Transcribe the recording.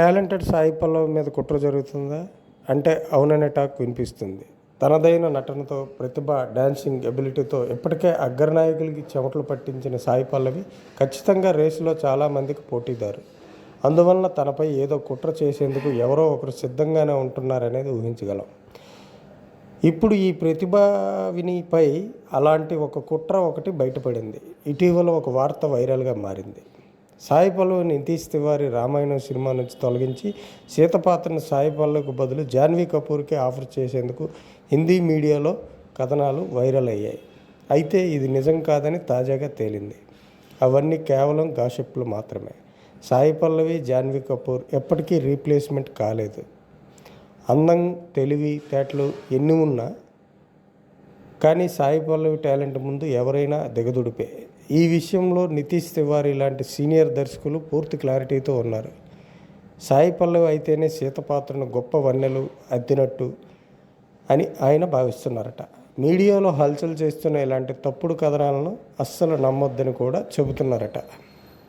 Talented Sai Pallavi మీద కుట్ర జరుగుతుందా? అంటే అవుననే టాక్ వినిపిస్తుంది. తనదైన నటనతో ప్రతిభ డాన్సింగ్ ఎబిలిటీతో ఇప్పటికే అగ్రనాయకులకి చెమటలు పట్టించిన సాయి పల్లవి ఖచ్చితంగా రేసులో చాలామందికి పోటీదారు. అందువలన తనపై ఏదో కుట్ర చేసేందుకు ఎవరో ఒకరు సిద్ధంగానే ఉంటున్నారనేది ఊహించగలం. ఇప్పుడు ఈ ప్రతిభావినిపై అలాంటి ఒక కుట్ర ఒకటి బయటపడింది. ఇటీవల ఒక వార్త వైరల్గా మారింది. సాయి పల్లవి నితీష్ తివారి రామాయణం సినిమా నుంచి తొలగించి సీత పాత్రను సాయి పల్లవికి బదులు జాన్వీ కపూర్కి ఆఫర్ చేసేందుకు హిందీ మీడియాలో కథనాలు వైరల్ అయ్యాయి. అయితే ఇది నిజం కాదని తాజాగా తేలింది. అవన్నీ కేవలం గాషిప్లు మాత్రమే. సాయి పల్లవి జాన్వీ కపూర్ ఎప్పటికీ రీప్లేస్మెంట్ కాలేదు. అందం తెలివి తేటలు ఎన్ని ఉన్నా కానీ సాయి పల్లవి టాలెంట్ ముందు ఎవరైనా దిగదుడిపే. ఈ విషయంలో నితీష్ తివారీ లాంటి సీనియర్ దర్శకులు పూర్తి క్లారిటీతో ఉన్నారు. సాయి పల్లవి అయితేనే సీత పాత్రను గొప్ప వన్నెలు అద్దినట్టు అని ఆయన భావిస్తున్నారట. మీడియాలో హల్చల్ చేస్తున్న ఇలాంటి తప్పుడు కథనాలను అస్సలు నమ్మొద్దని కూడా చెబుతున్నారట.